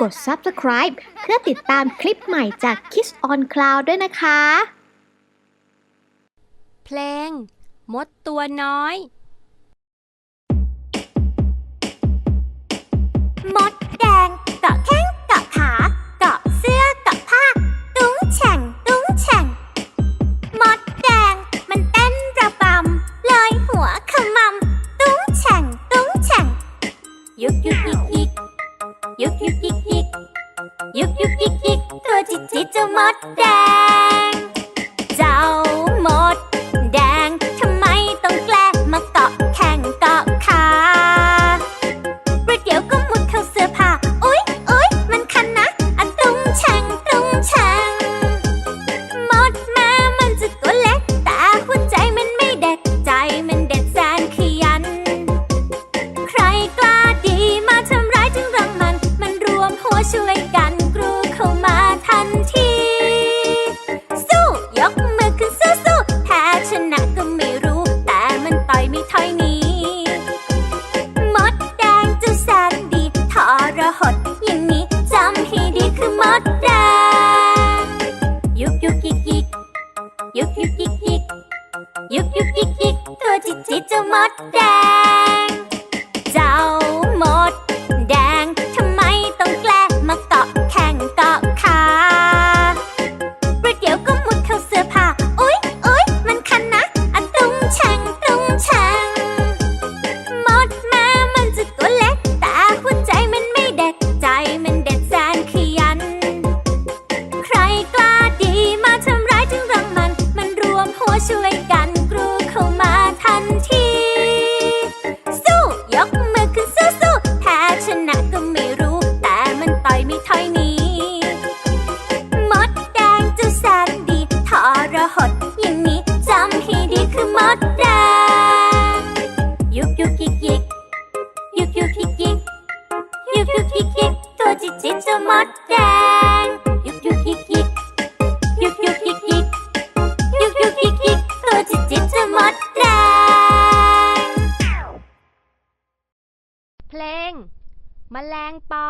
กด subscribe เพื่อติดตามคลิปใหม่จาก Kiss on Cloud ด้วยนะคะ เพลง มดตัวน้อย มด ช่วยกันกรูเข้ามาทันที สู้ยกมือขึ้นสู้สู้แพ้ชนะก็ไม่รู้ แต่มันต่อยไม่ถอยหนีมดแดงจะแสนดีทอระหดอย่างนี้จำให้ดีคือมดแดงยุกยุกยิกยิกยุกยุกยิกยิกยุกยุกยิกยิตัวจิตจิตจะมดแดง แมลงปอ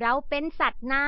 เราเป็นสัตว์น้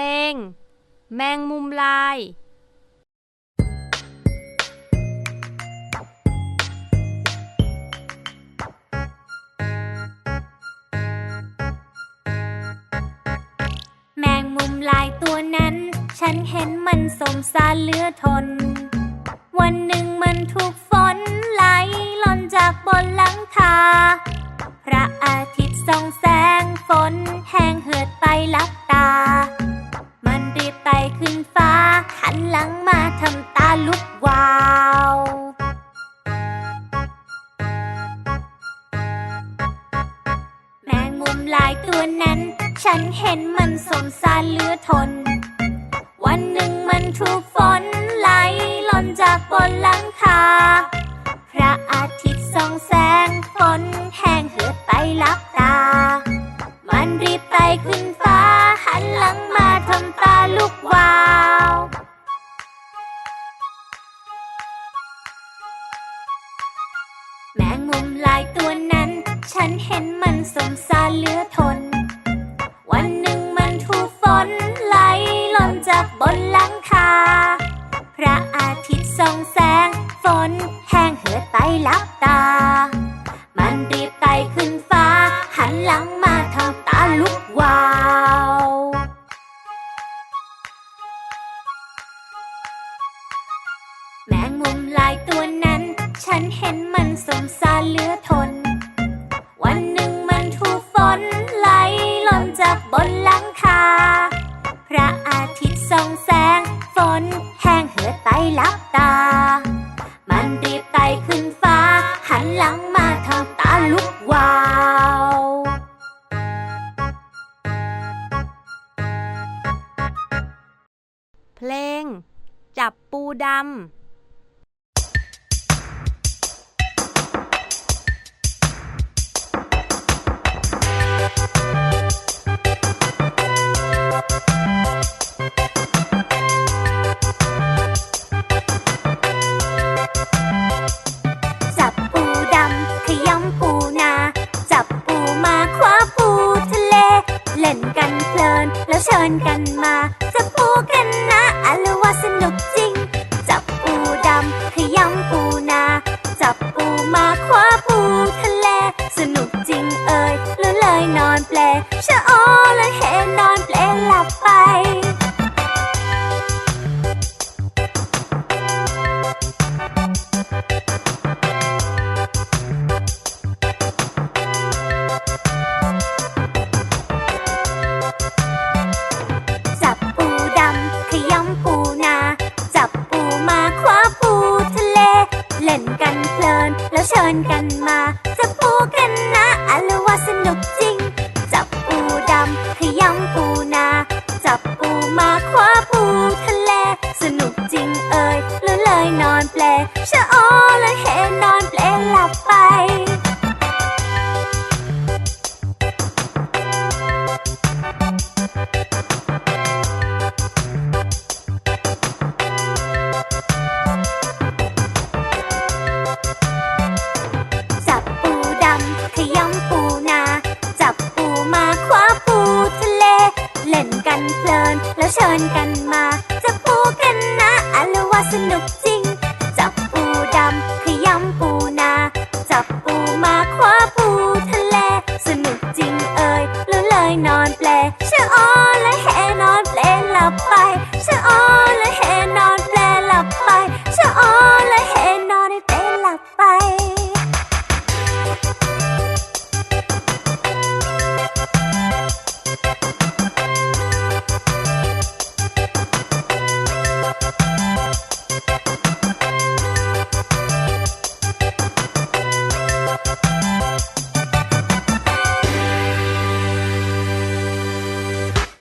ลง แมงมุมลายแมงมุมลายตัวนั้น ฉันเห็นมันสมสารเลือทน วันหนึ่งมันถูกฝนไหลหล่นจากบนหลังคา พระอาทิตย์ส่องแสงฝนแห้งเหือดไปลับ มลายตัวนั้น ฉันเห็นมันสมสารเหลือทน วันหนึ่งมันถูกฝนไหลหล่นจากบนหลังคา พระอาทิตย์ส่องแสงฝนแห้งเหือดไปลับตา มันรีบไต่ขึ้นฟ้า หันหลังมาทำตาลุกวาวแมงมุมลายตัวนั้น ฉันเห็น มันสมสารเหลือทน วันหนึ่งมันถูกฝนไหลหล่นจากบนหลังคา พระอาทิตย์ส่องแสง ฝนแห้งเหือดไปลับตา มันรีบไต่ขึ้นฟ้า หันหลังมาทำตาลุกวาวแมงมุมลายตัวนั้น ฉันเห็นมันสมสารเหลือทน บนหลังคา พระอาทิตย์ส่องแสง ฝนแห้งเหือดไปลับตา มันรีบไต่ขึ้นฟ้า หันหลังมาทำตาลุกวาว เพลง จับปูดำ ชะโ